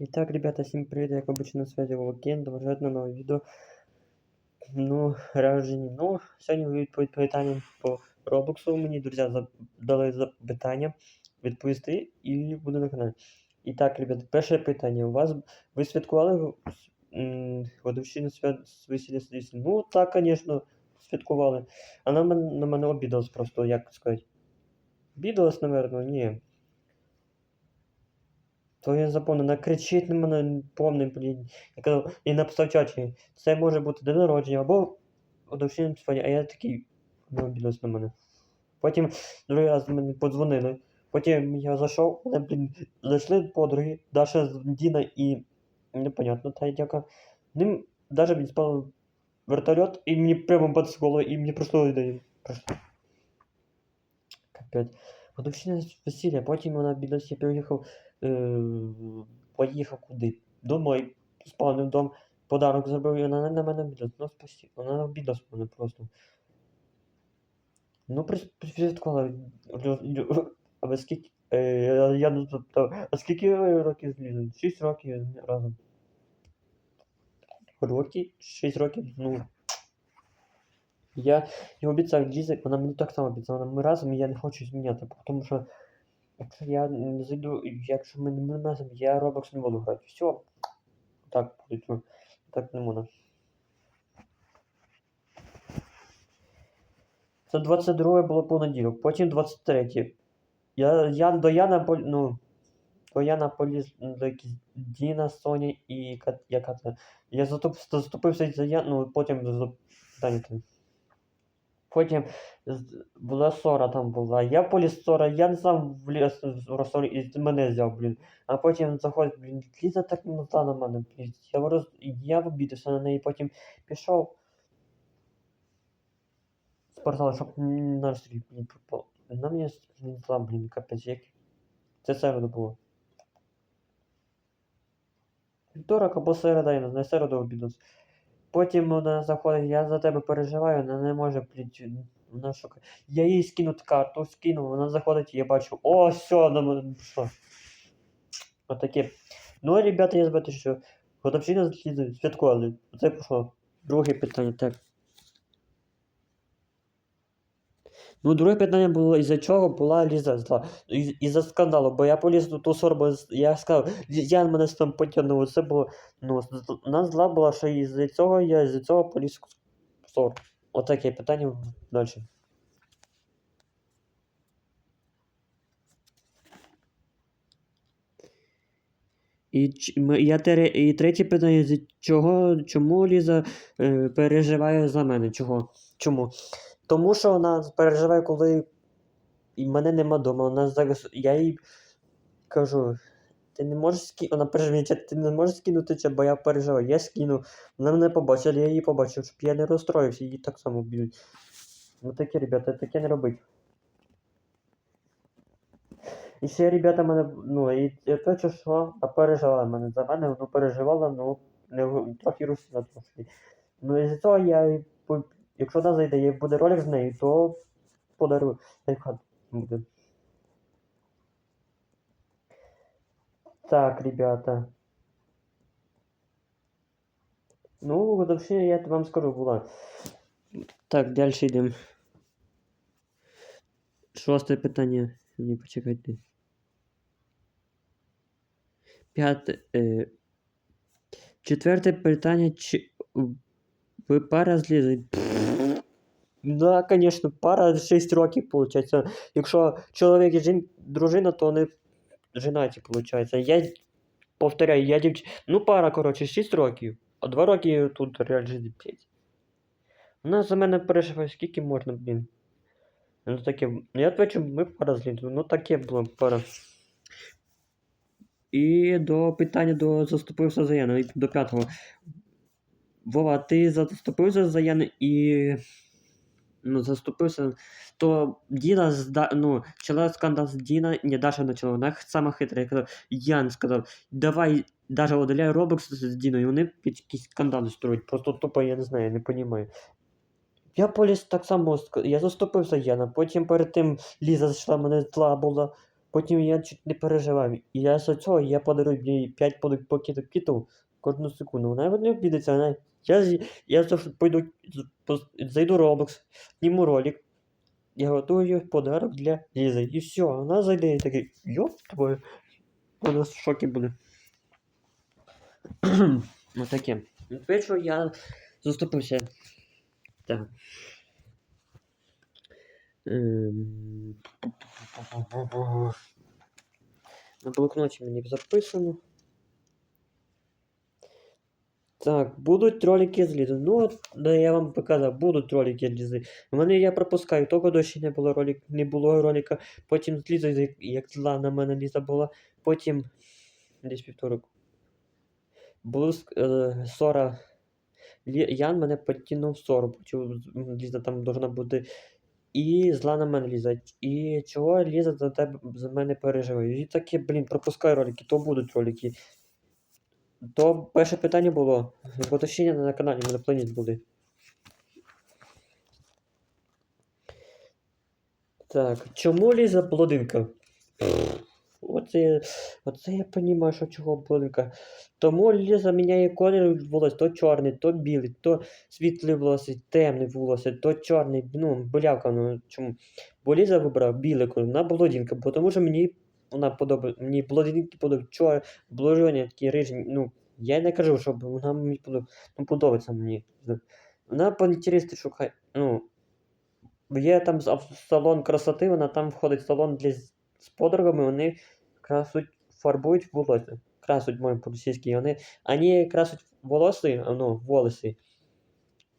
Итак, ребята, всем привет, я как обычно на связи Волокен, продолжает на новое відео. Ну, реально, ну, сьогодні відповідь питання по Роблоксу. Мені друзі дали запитання відповісти і буду на каналі. І так, ребята, перше питання. У вас ви святкували годовщину весілля Сидісі? Ну, так, звісно, святкували. А на мене, на мене обідалось просто, як сказати. Обідалось, напевно, ні. То я запомнив, накричить на мене повний, блін. Я казав, і написав чаті, це може бути день народження або годовщина своє, а я такий, ну, обідалось на мене. Потім другий раз мені подзвонили. Потім я зайшов, вони, блін, зайшли подруги, Даша, Діна і непонятно, та дяка. Ним даже блін, спав вертольот, і мені прямо під голову, і мені пройшло ідея. Пройшло. Капець. Годовщина весілля, потім вона бідась, я приїхав, е, поїхав куди? Домой, спав вдома, подарок зробив, і вона на мене обідалась. Ну, спасибо. Вона на мене просто. Ну, при- присвяткувала. Лю- А скільки? Е, я- не запитав, а скільки років злізли? Шість років разом. Роки? Шість років, ну. Я їй обіцяв Ліза, вона мені так само обіцяла, ми разом і я не хочу зміняти, тому що якщо я не зайду, якщо ми не разом, я Roblox не буду грати. Все. Так буде, ну, так не можна. Це 22 було понеділок, потім 23. Я, я до Яна ну, до Яна поліз до Діна, Соня і Кат, яка це. Я затуп, заступився за Ян, ну, потім за там. Потім з- була ссора там була. Я поліз ссора, я не сам вліз в розсорі і мене взяв, блін. А потім заходить, блін, Ліза так не на мене, блін. Я, роз... я обідався на неї, потім пішов. Спортзал, щоб м, настрій не пропав. Вона мені знесла, блін, капець, як. Це середа було. Вівторок або середа, я не знаю, середа обідався. Потім вона заходить, я за тебе переживаю, вона не може прийти. Вона шукає. Я їй скину карту, скину, вона заходить, я бачу, о, все, мене пішло. Отаке. Ну, ребята, я збити, що годовщина сліду святкували. Оце пішло. Друге питання, так. Ну, друге питання було, із-за чого була Ліза зла. Із- Із-за скандалу, бо я поліз у ту сорбу, я сказав, я мене там потягнув, це було, ну, вона зла була, що із-за цього я із-за цього поліз в сор. Отаке питання далі. І, я і третє питання, чого, чому Ліза е, переживає за мене? Чого? Чому? Тому що вона переживає, коли і мене нема вдома. Вона зараз. Я їй кажу, ти не можеш скинути. Вона переживає, ти не можеш скинути це, бо я переживаю. Я скину. Вона мене побачила, я її побачив, щоб я не розстроївся, її так само б'ють. Ну таке, ребята, таке не робить. І ще, ребята, мене, ну, і те, що що, а переживала мене за мене, ну переживала, ну, не, трохи русила трошки. Ну, і з цього я, якщо вона зайде і буде ролик з нею, то подарую. Лайфхак буде. Так, ребята. Ну, годовщина, я вам скажу, була. Так, далі йдемо. Шосте питання. Ні, почекайте. П'яте. Е... Четверте питання. Чи ви пара з Лізою? Да, конечно, пара 6 років, получается. Якщо чоловік і жін... дружина, то вони женаті, получается. Я повторяю, я дівч... Ну, пара, коротше, 6 років. А 2 роки тут реально 5. Вона за мене переживає, скільки можна, блін. Ну таке. Ну я отвечу, ми пара з Лізою. Ну таке було пара. І до питання до заступився за Яну, і до п'ятого. Вова, ти заступився за Яну і. Ну, заступився. То Діна зда... ну, почала скандал з Діна, не Даша почала, вона сама хитра. Я казав, Ян сказав, давай даже удаляй Roblox з Діною, і вони під якісь скандали строять. Просто тупо я не знаю, я не розумію. Я поліз так само, я заступився Яна, потім перед тим Ліза зайшла, мене зла була. Потім я чуть не переживав. І я з цього я подарую їй 5 пакетів кітів кожну секунду. Вона не обідеться, вона. Я, я завжди пойду, зайду Roblox, зніму ролик. Я готую подарок для Лізи. І все, вона зайде і такий, йоп твою. Вона в шокі буде. ну таке. Ну, Першу я заступився. Так. Ем, На блокноті мені записано. Так, будуть ролики з Лізи. Ну, от, да, я вам показав, будуть ролики з Лізи. У мене я пропускаю, того дощі не було ролик, не було ролика. Потім з Лізою, як- зла на мене Ліза була. Потім десь півторок. Було е, Ян мене підтягнув ссору. Почув, Ліза там должна бути. І зла на мене Ліза. І чого Ліза за тебе за мене переживає? І таке, блін, пропускай ролики, то будуть ролики. То перше питання було. Поточення на каналі мене Планіт буде. Так, чому Ліза блондинка? Оце, оце я розумію, що чого блондинка. Тому Ліза міняє колір волосся, то чорний, то білий, то світлий волосся, темний волосся, то чорний, ну, білявка, ну чому? Бо Ліза вибрав білий колір, вона бо тому що мені вона подобає, мені блондинки подобають, чор, блондині, такі рижні, ну, я не кажу, щоб вона мені подобається, ну, подобається мені. Вона по інтересу шукає, ну, Є там салон красоти, вона там входить в салон для з подругами, вони красуть, фарбують волосся. Красуть, можна по-російськи. Вони, вони красуть волоси, ну, волоси.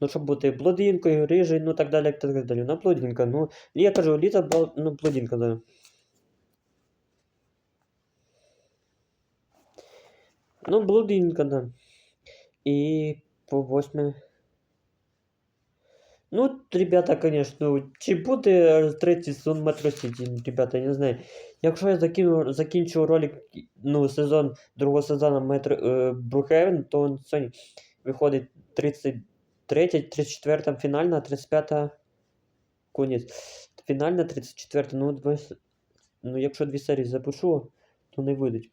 Ну, щоб бути блондинкою, рижою, ну так далі, так далі. Ну, блондинка, ну, я кажу, Ліза, бл- ну, блондинка, да. Ну, блондинка, да. І по восьме. Ну, ребята, конечно, чи буде третій сезон Metro City, ребята, я не знаю. Якщо я закину, закінчу ролик, ну, сезон другого сезону Metro е, Brookhaven, то он сьогодні виходить 33, 34 фінальна, 35 конець. Фінальна, 34, ну, два, с- ну, якщо дві серії запишу, то не вийдуть.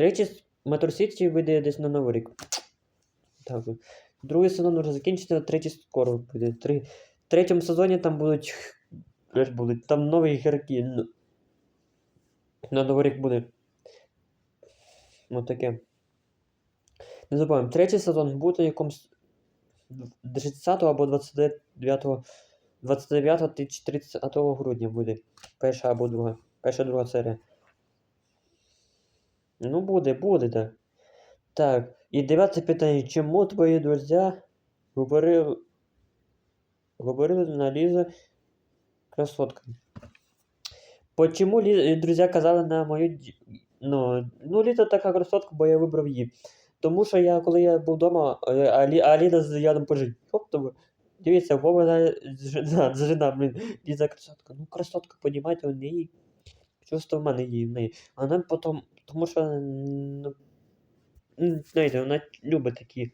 С- City вийде десь на Новий рік. Так. Другий сезон вже закінчиться, третій скоро буде. Три... В третьому сезоні там будуть. Будуть. Там нові ігроки. На Новий рік буде. Ось таке. Не забуваємо, третій сезон буде якомусь 30 або 29 29 чи 30 грудня буде. Перша або друга. Перша друга серія. Ну, буде, буде, так. Так, і дев'яте питання. Чому твої друзі говорили, говорили на Лізу красотка? Почему друзі казали на мою ну, ну, Ліза така красотка, бо я вибрав її. Тому що я, коли я був вдома, е, а, Лі... а Ліда з ядом пожить. Тобто, дивіться, Вова жена, жена, блін, Ліза красотка. Ну, красотка, понімаєте, у неї чувство в мене є в неї. Вона потім, тому що, ну, М, Знаєте, вона любить такі.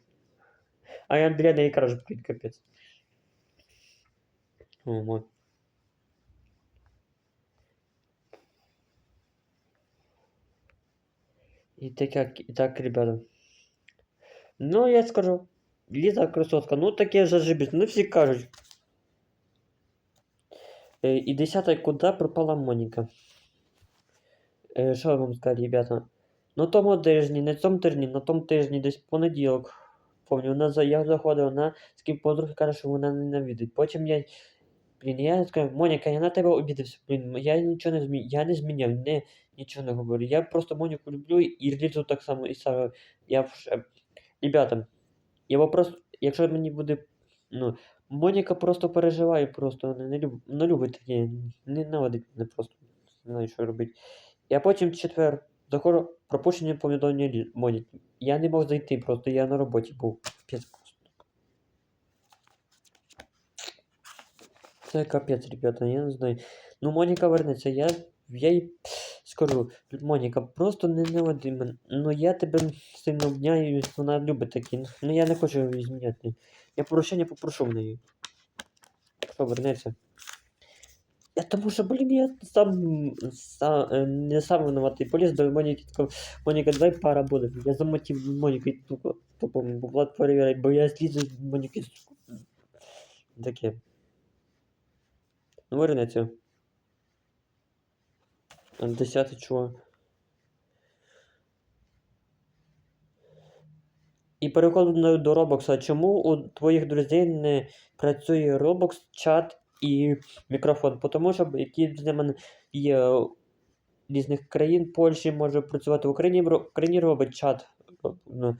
А я біля неї кажу, блін, капець. О, мой. І так, як- і так, ребята. Ну, я скажу. Ліза красотка, ну таке зажибісь, ну всі кажуть. Е, і десята, куди пропала Моніка? Е, що вам сказати, ребята? На тому тижні, не цьому тижні, на тому тижні, десь понеділок. Помню, я заходив, з ким подруги каже, що вона ненавидить. Потім я. Блін, я сказав, Моніка, я на тебе обідався. Блін, я нічого не зміняв, я не зміняв, не, нічого не говорю. Я просто Моніку люблю і Лізу так само і Сару. Я. Ребята, я просто, якщо мені буде. Ну, Моніка просто переживає, просто вона не любить, не любить таке, ненавидить мене просто. Не знаю, що робити. Я потім четвер заходжу пропущення повідомлення Моніки. Я не мог зайти, просто я на роботі був. Просто. Це капець, ребята, я не знаю. Ну, Моніка вернеться, я, я їй скажу, Моніка, просто не наводи мене. Ну я тебе сильно обняю, вона любить такі. Ну я не хочу її зміняти. Я прощення попрошу в неї. Що. Тому що, блін, я сам, сам е, не сам винуватий поліз до Моніки, Моніка, давай пара буде. Я замотив Моніки тупо, тупо Влад перевіряй, бо я злізу з Моніки. Таке. Ну, вернеться. Десятий чувак. І переходимо до Roblox. Чому у твоїх друзей не працює Roblox, чат і мікрофон? Тому що які з ними є різних країн, Польщі може працювати в Україні, в Україні робить чат. ну,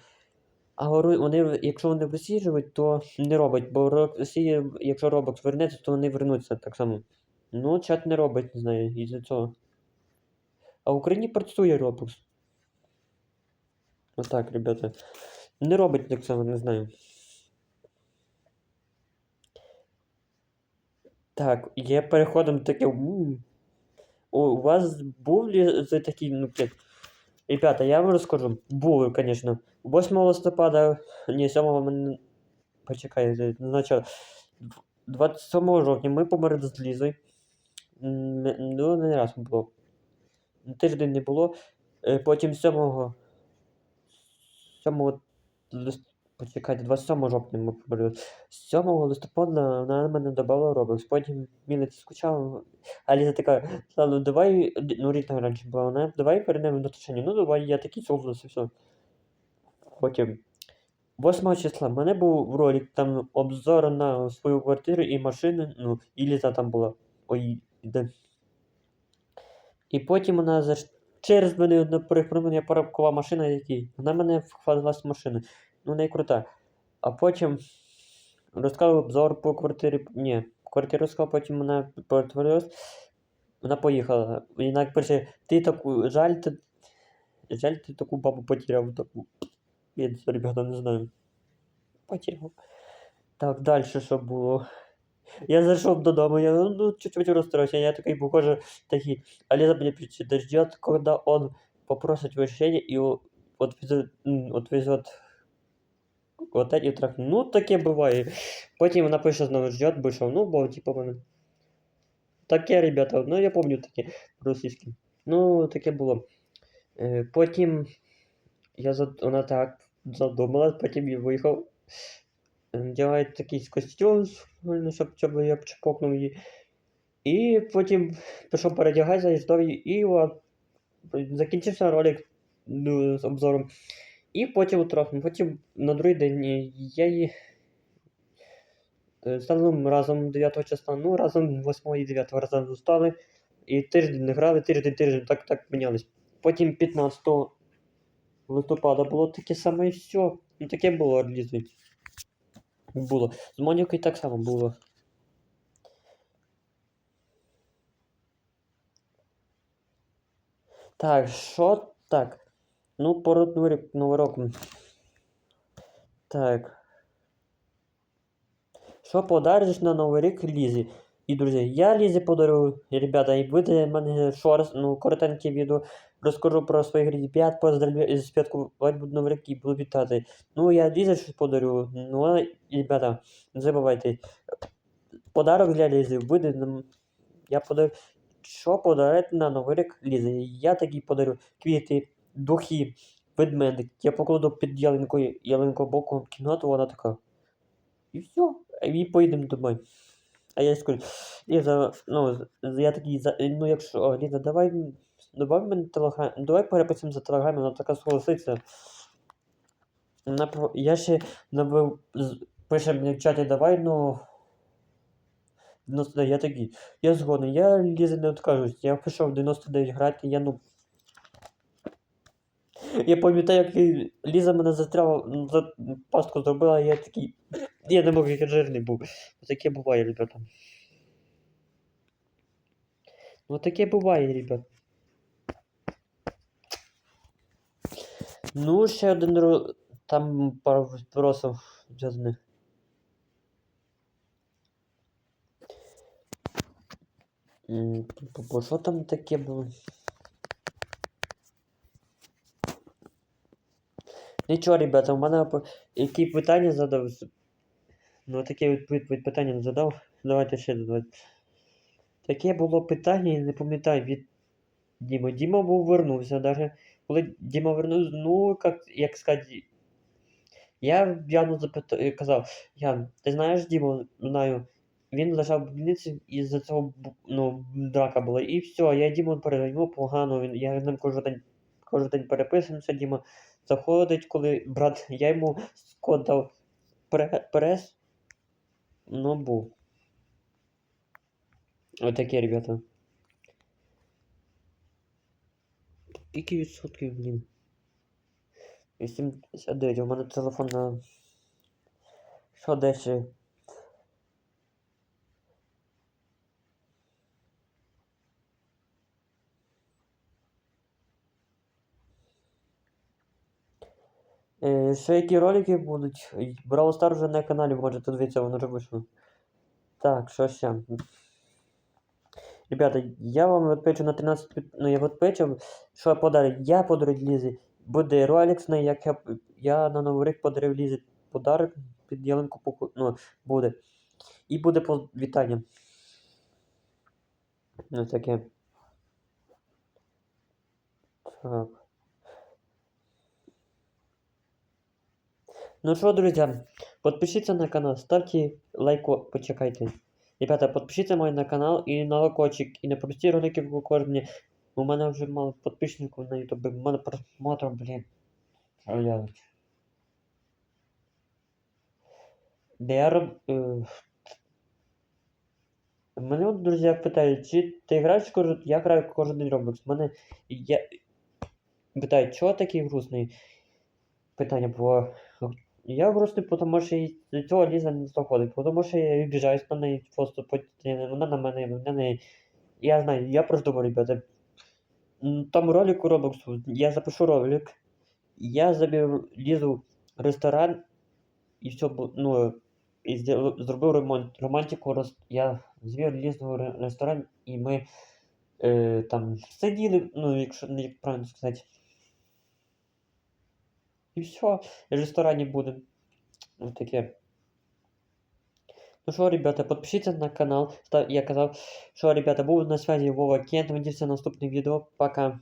А вони, якщо вони в Росії живуть, то не робить, бо в Росії, якщо Roblox вернеться, то вони вернуться так само. Ну, чат не робить, не знаю, із-за цього. А в Україні працює Roblox. Отак, ребята. Не робить так само, не знаю. Так, є переходом таке. У вас був за такий, ну, блядь. Ребята, я вам розкажу. Були, звісно. 8 листопада, ні, 7 мене. Почекай, начало. 27 жовтня ми померли з Лізою. Ну, не раз було. Тиждень не було. Е, Потім 7 7 лист... Почекайте, 27 жовтня ми померли. 7 листопада вона на мене додала Roblox. Потім мілиці скучала. А Ліза така, ладно, давай, ну рідна раніше була, вона, давай перейдемо до тишині. Ну давай, я такий согласився, все. Потім 8 числа в мене був ролик, там обзор на свою квартиру і машини, ну, і там була. Ой, де. І потім вона за... через мене одне перехрумлення парабкова машина, який. Вона мене вхвалила з машини. Ну, не крута. А потім розказав обзор по квартирі. Ні, квартиру розказав, потім вона перетворилась. Вона поїхала. І вона пише, ти таку, жаль, ти, жаль, ти таку бабу потеряв. Таку. Я, ребята, не знаю. Потеряв. Так, далі що було? Я зайшов додому, я ну, чуть-чуть розстроился, я такой, похоже, такий, а Лиза меня ждет, когда он попросит прощения и о- отвезет, м, отвезет вот эти трах. Ну, таке буває. Потім вона пише знову ждет, більше, ну, бо, типу, мене. Таке, ребята, ну, я пам'ятаю таке російське. Ну, таке було. Е, потім я зад... вона так задумалась, потім я виїхав. Надягає такий костюм, щоб, щоб я чпокнув її. І потім пішов передягатися і ждав її, і закінчився ролик ну, з обзором. І потім трохи, потім на другий день я її е, стали разом 9 числа, ну разом 8 і 9 разом зустали. І тиждень не грали, тиждень, тиждень, так так мінялись. Потім 15 листопада було таке саме і все. Ну таке було релізу. Було. З Монікою так само було. Так, що так? Ну, Новий рік- Новим. Так. Що подариш на Новий рік Лізі? І, друзі, я Лізі подарую, ребята, і буде в мене шорс, ну, коротеньке відео. Розкажу про своїх ребят, поздравляю з п'ятку, буду Новий рік і буду вітати. Ну, я Лізі щось подарю. Ну, ребята, не забувайте. Подарок для Лізі буде. Я подарю. Що подарити на Новий рік Лізі? Я такий подарю квіти, духи, ведмедик. Я покладу під ялинкою ялинку боку кімнату, вона така. І все. І поїдемо домой. А я скажу, Ліза, ну, я такий, ну якщо, Ліза, давай, м, добавь мене телеграм, давай переписуємо за телеграмі, вона така согласиться. Вона, я ще набив, пише мені в чаті, давай, ну, 99, я такий, я згоден, я Лізі не відкажусь, я пішов 99 грати, я ну. Я пам'ятаю, як Лі- Ліза мене застряла, за пастку зробила, я такий. Я не можу, як жирний був. Таке буває, ребята. Ну таке буває, ребят. Ну, ще один ро- там пару вопросов зв'язаних. Що там таке було? Нічого, ребята, у мене які питання задав. Ну, таке відповідь питання не задав. Давайте ще задавати. Таке було питання, я не пам'ятаю від Діми. Діма був вернувся. Даже коли Діма вернувся, ну, як, як сказати, я Яну запитав, е, казав, Ян, ти знаєш Діму? Знаю. Він лежав в больниці і за цього ну, драка була. І все, я Діму передаю погано. Він, я з ним кожен день, кожен день переписуємося, Діма заходить, коли брат, я йому скодав дав пре- прес. Ну, був. Отакі, ребята. Скільки відсотків, блін? 89, у мене телефон на. Що далі? Е, ще які ролики будуть? Brawl Stars вже на каналі можете дивитися, воно вже вийшло. Так, що ще? Ребята, я вам відпечу на 13, під- ну я відпечу, що я подарю. Я подарю Лізі. Буде Rolex, на як я, я на Новий рік подарив Лізі подарок під ялинку ну, буде. І буде по вітання. Ну таке. Так. Ну что, друзья, подпишитесь на канал, ставьте лайк, почекайте. Ребята, подпишіться мой на канал і на локочик, і не пропустіть ролики в кожні. У мене вже мало підписників на ютубі, у мене просмотрів, блін. Де я роб... е, Мене от друзі питають, чи ти граєш кожен... Я граю кожен день Roblox. Мене... Я... Питають, чого такий грустний? Питання було. Я грустний, тому що цього Ліза не заходить, тому що я обіжаюсь на неї просто вона на мене, на неї. Я знаю, я просто думаю, ребята. Там ролик у Roblox, я запишу ролик, я заберу Лізу в ресторан і все, ну, і зробив, ремонт, романтику, роз... я звів Лізу в ресторан, і ми е, там сиділи, ну, якщо як правильно сказати. І все, в ресторані будемо. Ось таке. Ну що, ребята, подпишіться на канал. Ста- Я казав, що, ребята, був на связи Вова Кент. Надіюся, наступне відео. Пока.